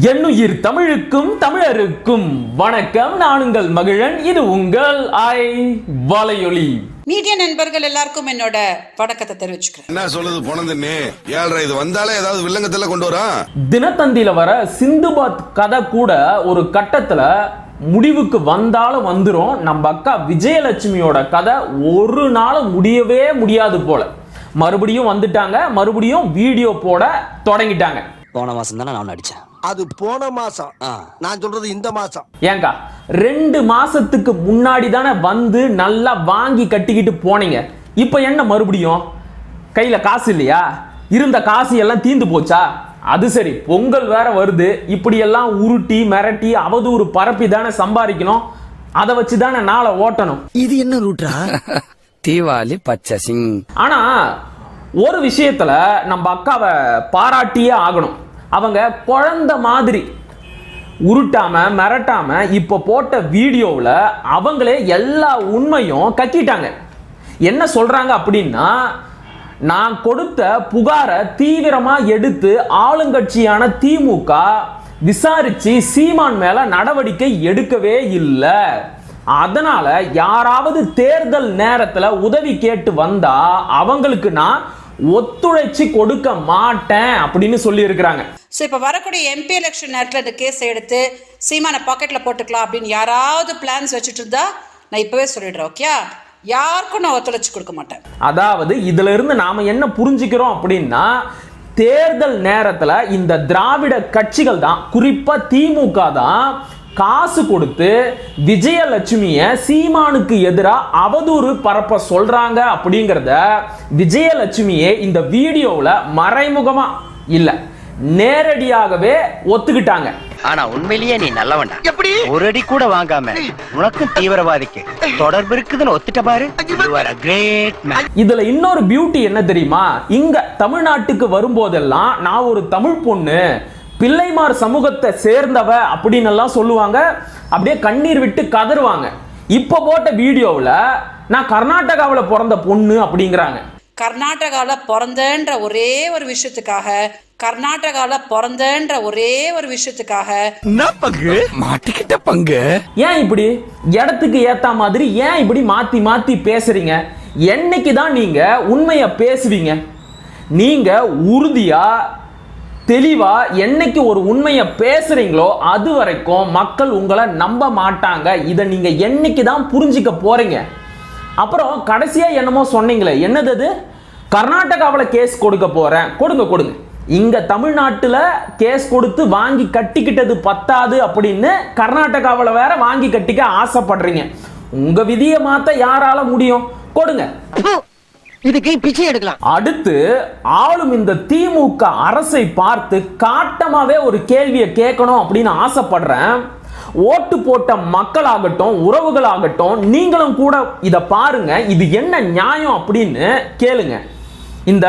என்னுயிர் தமிழுக்கும் தமிழருக்கும் வணக்கம். நான் உங்கள் மகிழன். இது உங்கள் ஐ வலையொலி. மீடியா நண்பர்கள் எல்லாருக்கும் என்னோட வணக்கத்தை தெரிவிச்சுக்கிறேன். என்ன சொல்லுது போனதுன்னு ஏழ்ரை இது வந்தாலே ஏதாவது வில்லங்கத்துல கொண்டு வரா? தினத்தந்தியில வர சிந்துபாத் கதை கூட ஒரு கட்டத்துல முடிவுக்கு வந்தாலும் வந்துரும். நம்ம அக்கா விஜயலட்சுமியோட கதை ஒரு நாள் முடியவே முடியாது போல. மறுபடியும் வந்துட்டாங்க. மறுபடியும் வீடியோ போட தொடங்கிட்டாங்க. போன மாசம் தானே நான் அடிச்சேன் அது போன மாசம். நான் சொல்றது இந்த மாசம். ஏங்கா ரெண்டு மாசத்துக்கு முன்னாடி தானே வந்து நல்லா வாங்கி கட்டிக்கிட்டு போனீங்க. இப்போ என்ன மறுபடியும்? கையில காசு இல்லையா? இருந்த காசு எல்லாம் தீந்து போச்சா? அது சரி பொங்கல் வேற வருது. இப்படியெல்லாம் உருட்டி மிரட்டி அவதூறு பரப்பி தானே சம்பாதிக்கணும். அதை வச்சு தானே நாளை ஓட்டணும். இது என்ன ரூட்டா? தீபாவளி பச்சை சிங். ஆனா ஒரு விஷயத்துல நம்ம அக்காவை பாராட்டியே ஆகணும். அவங்க குழந்த மாதிரி உருட்டாமல் மிரட்டாமல் இப்போ போட்ட வீடியோவில் அவங்களே எல்லா உண்மையும் கக்கிட்டாங்க. என்ன சொல்கிறாங்க அப்படின்னா நான் கொடுத்த புகாரை தீவிரமாக எடுத்து ஆளுங்கட்சியான திமுக விசாரித்து சீமான் மேலே நடவடிக்கை எடுக்கவே இல்லை. அதனால் யாராவது தேர்தல் நேரத்தில் உதவி கேட்டு வந்தால் அவங்களுக்கு நான் ஒத்துழைச்சு கொடுக்க மாட்டேன் அப்படின்னு சொல்லி இருக்கிறாங்க ஸோ இப்போ வரக்கூடிய எம்பி எலெக்ஷன் நேரத்தில் இந்த கேஸை எடுத்து சீமான பாக்கெட்டில் போட்டுக்கலாம் அப்படின்னு யாராவது பிளான்ஸ் வச்சுட்டு இருந்தா நான் இப்போவே சொல்லிடுறேன் ஓகே யாருக்கும் நான் ஒத்துழைச்சு கொடுக்க மாட்டேன். அதாவது இதுல இருந்து நாம என்ன புரிஞ்சுக்கிறோம் அப்படின்னா தேர்தல் நேரத்துல இந்த திராவிட கட்சிகள் தான் குறிப்பா திமுக தான் காசு கொடுத்து விஜயலட்சுமிய சீமானுக்கு எதிராக அவதூறு பரப்ப சொல்றாங்க அப்படிங்கிறத விஜயலட்சுமியே இந்த வீடியோவில் மறைமுகமா இல்ல நேரடியாகவே ஒத்துக்கிட்டாங்க. ஆனா உண்மையிலேயே நீ நல்லவன்டா. எப்படி? ஒரு அடி கூட வாங்காம உனக்கும் தீவிரவாதிக்கு தொடர்பு இருக்குதுன்னு ஒத்துட்ட பாரு. இதுல இன்னொரு பியூட்டி என்ன தெரியுமா? இங்க தமிழ்நாட்டுக்கு வரும்போதெல்லாம் நான் ஒரு தமிழ் பொண்ணு. பிள்ளைமார் சமூகத்தை சேர்ந்தவ அப்படின்னு எல்லாம் சொல்லுவாங்க. அப்படியே கண்ணீர் விட்டு கதறுவாங்க. இப்போ போட்ட வீடியோவில் நான் கர்நாடகாவில் பிறந்த பொண்ணு அப்படிங்கிறாங்க. கர்நாடகாவில் பிறந்தன்ற ஒரே ஒரு விஷயத்துக்காக கர்நாடகாவில் பிறந்தன்ற ஒரே ஒரு விஷயத்துக்காக. மாட்டிக்கிட்ட பங்கு. ஏன் இப்படி? இடத்துக்கு ஏத்த மாதிரி ஏன் இப்படி மாத்தி மாத்தி பேசுறீங்க? என்னைக்கு தான் நீங்க உண்மையை பேசுவீங்க? நீங்க உறுதியா தெளிவாக என்னைக்கு ஒரு உண்மையை பேசுகிறீங்களோ அது வரைக்கும் மக்கள் உங்களை நம்ப மாட்டாங்க. இதை நீங்கள் என்னைக்கு தான் புரிஞ்சிக்க போகிறீங்க அப்புறம் கடைசியாக என்னமோ சொன்னீங்களே என்னது அது? கர்நாடகாவில் கேஸ் கொடுக்க போகிறேன் கொடுங்க கொடுங்க. இங்கே தமிழ்நாட்டில் கேஸ் கொடுத்து வாங்கி கட்டிக்கிட்டது பத்தாது அப்படின்னு கர்நாடகாவில் வேற வாங்கி கட்டிக்க ஆசைப்படுறீங்க. உங்கள் விதியை மாற்ற யாரால முடியும்? கொடுங்க. இதுக்கு பிச்சை எடுக்கலாம். அடுத்து ஆளும் இந்த திமுக அரசை பார்த்து காட்டமாவே ஒரு கேள்வியை கேட்கணும் அப்படின்னு ஆசைப்படுறேன். ஓட்டு போட்ட மக்களாகட்டும் உறவுகளாகட்டும் நீங்களும் கூட இதை பாருங்க இது என்ன நியாயம் அப்படின்னு கேளுங்க. இந்த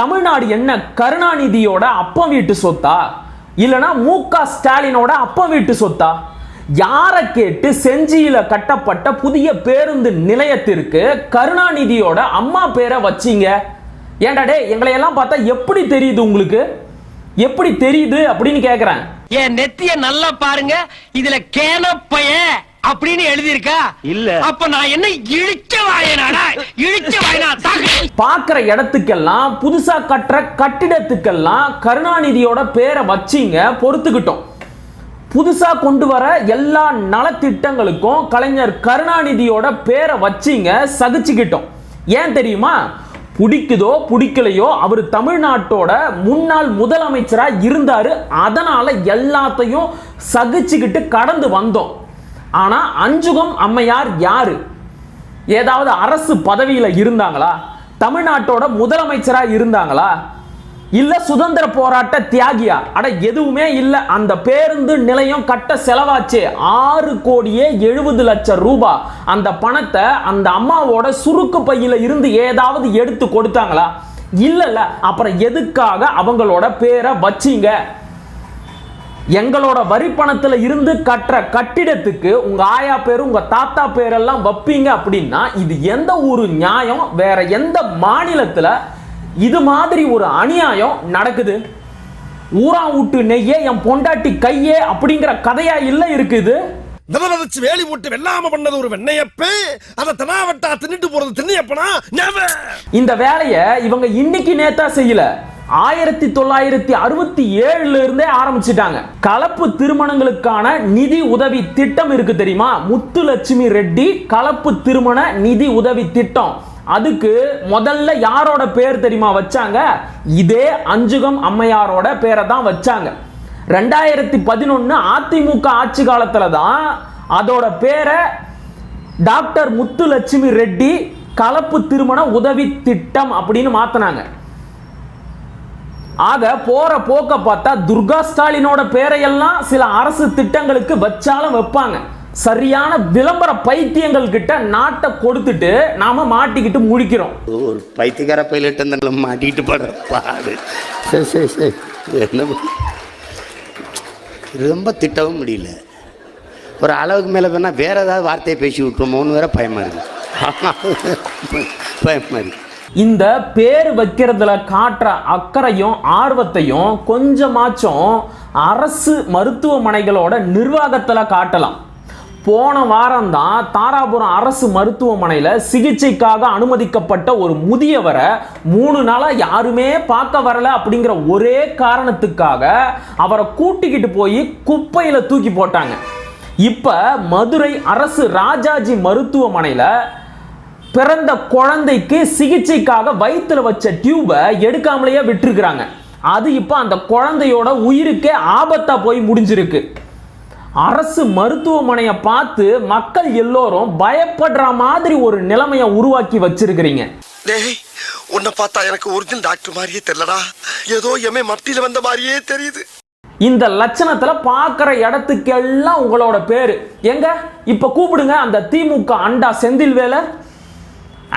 தமிழ்நாடு என்ன கருணாநிதியோட அப்ப வீட்டு சொத்தா? இல்லைன்னா மு க ஸ்டாலினோட அப்ப வீட்டு சொத்தா? யாரை கேட்டு செஞ்சியில கட்டப்பட்ட புதிய பேருந்து நிலையத்திற்கு கருணாநிதியோட அம்மா பேரை வச்சீங்க? ஏன்டா டே எங்களை எல்லாம் பார்த்தா எப்படி தெரியுது உங்களுக்கு? எப்படி தெரியுது அப்படின்னு கேக்குறேன். என் நெத்திய நல்லா பாருங்க இதுல கேனப்பைய அப்படின்னு எழுதியிருக்கா? இல்ல. அப்ப நான் என்ன இழிச்ச வாயனாடா? இழிச்ச வாயனா? தாக்கு. பார்க்குற இடத்துக்கெல்லாம் புதுசா கட்டுற கட்டிடத்துக்கெல்லாம் கருணாநிதியோட பேரை வச்சீங்க பொறுத்துக்கிட்டோம். புதுசா கொண்டு வர எல்லா நலத்திட்டங்களுக்கும் கலைஞர் கருணாநிதியோட பேரை வச்சீங்க சகிச்சுக்கிட்டோம். ஏன் தெரியுமா? பிடிக்குதோ பிடிக்கலையோ அவர் தமிழ்நாட்டோட முன்னாள் முதலமைச்சரா இருந்தாரு. அதனால எல்லாத்தையும் சகிச்சுக்கிட்டு கடந்து வந்தோம். ஆனா அஞ்சுகம் அம்மையார் யாரு? ஏதாவது அரசு பதவியில இருந்தாங்களா? தமிழ்நாட்டோட முதலமைச்சரா இருந்தாங்களா? இல்ல சுதந்திர போராட்ட தியாகியா? அட எதுவுமே இல்ல. அந்த பேருந்து நிலையம் கட்ட செலவாச்சு. ஆறு கோடியே எழுபது லட்சம் ரூபாய் அந்த பணத்தை அந்த அம்மாவோட சுருக்கு பையில இருந்து ஏதாவது எடுத்து கொடுத்தாங்களா? இல்லைல்ல. அப்புறம் எதுக்காக அவங்களோட பேரை வச்சீங்க? எங்களோட வரி பணத்துல இருந்து கட்டுற கட்டிடத்துக்கு உங்க ஆயா பேரு உங்க தாத்தா பேரெல்லாம் வைப்பீங்க அப்படின்னா இது எந்த ஒரு நியாயம்? வேற எந்த மாநிலத்துல இது மாதிரி ஒரு அநியாயம் நடக்குது. ஊரா விட்டு நெய்யே என் பொண்டாட்டி கையே அப்படிங்கிற கதையா இல்ல இருக்குது. விதை விதைச்சு வேலி போட்டு வெள்ளாம பண்ணது ஒரு வெண்ணையப்பே அதை தெனாவட்டா தின்னுட்டு போறது திண்ணையப்பனா. இந்த வேலையை இவங்க இன்னைக்கு நேத்தா செய்யல. ஆயிரத்தி தொள்ளாயிரத்தி அறுபத்தி ஏழுல இருந்தே ஆரம்பிச்சிட்டாங்க. கலப்பு திருமணங்களுக்கான நிதி உதவி திட்டம் இருக்கு தெரியுமா? முத்துலட்சுமி ரெட்டி கலப்பு திருமண நிதி உதவி திட்டம். அதுக்கு முதல்ல யாரோட பேர் தெரியுமா வச்சாங்க? இதே அஞ்சுகம் அம்மையாரோட பேரை தான் வச்சாங்க. ரெண்டாயிரத்தி பதினொன்னு அதிமுக ஆட்சி காலத்துல தான் அதோட பேரை டாக்டர் முத்துலட்சுமி ரெட்டி கலப்பு திருமண உதவி திட்டம் அப்படின்னு மாத்தினாங்க. ஆக போற போக்க பார்த்தா துர்கா ஸ்டாலினோட பேரையெல்லாம் சில அரசு திட்டங்களுக்கு வச்சாலும் வைப்பாங்க. சரியான விளம்பர பைத்தியங்கள் கிட்ட நாட்டை கொடுத்துட்டு நாம மாட்டிக்கிட்டு முழிக்கிறோம். ஒரு பைத்தியக்கார பைலட் அந்த மாட்டிக்கிட்டு படுற பாடு. சரி சரி சரி என்ன ரொம்ப திட்டவும் முடியல. ஒரு அளவுக்கு மேலே வேணால் வேற ஏதாவது வார்த்தையை பேசி விட்டுருமோன்னு வேற பயமா இருக்கு. பயமா இருக்கு. இந்த பேர் வைக்கிறதுல காட்டுற அக்கறையும் ஆர்வத்தையும் கொஞ்சமாச்சும் அரசு மருத்துவமனைகளோட நிர்வாகத்துல காட்டலாம். போன வாரம் தான் தாராபுரம் அரசு மருத்துவமனையில் சிகிச்சைக்காக அனுமதிக்கப்பட்ட ஒரு முதியவரை மூணு நாளாக யாருமே பார்க்க வரல அப்படிங்கிற ஒரே காரணத்துக்காக அவரை கூட்டிக்கிட்டு போய் குப்பையில் தூக்கி போட்டாங்க. இப்போ மதுரை அரசு ராஜாஜி மருத்துவமனையில் பிறந்த குழந்தைக்கு சிகிச்சைக்காக வயிற்றில் வச்ச டியூபை எடுக்காமலேயே விட்டுருக்குறாங்க. அது இப்போ அந்த குழந்தையோட உயிருக்கே ஆபத்தாக போய் முடிஞ்சிருக்கு. அரசு மருத்துவமனையை பார்த்து மக்கள் எல்லோரும் பயப்படுற மாதிரி ஒரு நிலைமையை உருவாக்கி வச்சிருக்கிறீங்க. டேய் உன்னை பார்த்தா எனக்கு ஒரிஜினல் டாக்டர் மாதிரியே தெரியலடா. ஏதோ எம்ஏ மத்தியில வந்த மாதிரியே தெரியுது. இந்த லட்சணத்துல பார்க்குற இடத்துக்கெல்லாம் உங்களோட பேரு. எங்க? இப்ப கூப்பிடுங்க அந்த திமுக அண்டா செந்தில்வேலை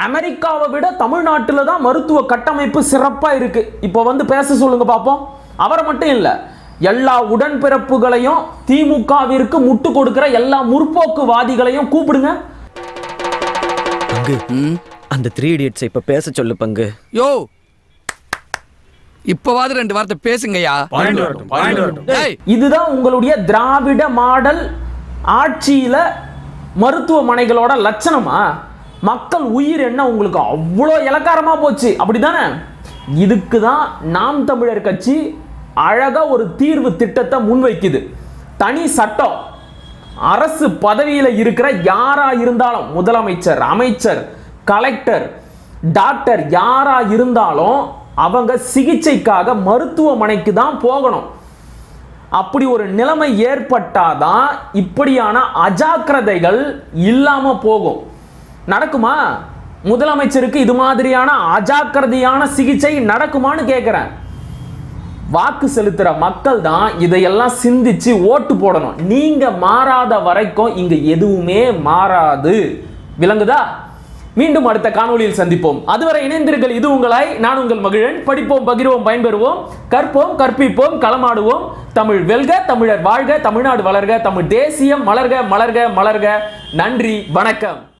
அமெரிக்காவை விட தமிழ்நாட்டில் தான் மருத்துவ கட்டமைப்பு சிறப்பா இருக்கு. இப்போ வந்து பேச சொல்லுங்க பார்ப்போம் அவரை மட்டும் இல்ல எல்லா உடன்பிறப்புகளையும் திமுகவிற்கு முட்டு கொடுக்கிற எல்லா முற்போக்குவாதிகளையும் கூப்பிடுங்க. பங்கு. அந்த த்ரீ இடியட்ஸ் இப்ப பேச சொல்லு பங்கு. யோ! இப்பவாது ரெண்டு வார்த்தை பேசுங்கய்யா. இதுதான் உங்களுடைய திராவிட மாடல் ஆட்சியில மருத்துவமனைகளோட லட்சணமா? மக்கள் உயிர் என்ன உங்களுக்கு அவ்வளோ இலக்காரமா போச்சு? அப்படிதானே இதுக்கு தான் நாம் தமிழர் கட்சி அழகாக ஒரு தீர்வு திட்டத்தை முன்வைக்குது. தனி சட்டம். அரசு பதவியில் இருக்கிற யாராக இருந்தாலும் முதலமைச்சர் அமைச்சர் கலெக்டர் டாக்டர் யாராக இருந்தாலும் அவங்க சிகிச்சைக்காக மருத்துவமனைக்கு தான் போகணும். அப்படி ஒரு நிலைமை ஏற்பட்டாதான் இப்படியான அஜாக்கிரதைகள் இல்லாமல் போகும். நடக்குமா? முதலமைச்சருக்கு இது மாதிரியான அஜாக்கிரதையான சிகிச்சை நடக்குமான்னு கேட்குறேன் வாக்கு செலுத்துகிற மக்கள் தான் இதையெல்லாம் சிந்திச்சு ஓட்டு போடணும். நீங்கள் மாறாத வரைக்கும் இங்கே எதுவுமே மாறாது. விளங்குதா? மீண்டும் அடுத்த காணொலியில் சந்திப்போம். அதுவரை இணைந்திருங்கள். இது உங்களாய் நான் உங்கள் மகிழன். படிப்போம் பகிர்வோம் பயன்பெறுவோம். கற்போம் கற்பிப்போம் களமாடுவோம். தமிழ் வெல்க தமிழர் வாழ்க தமிழ்நாடு வளர்க தமிழ் தேசியம் மலர்க மலர்க மலர்க. நன்றி வணக்கம்.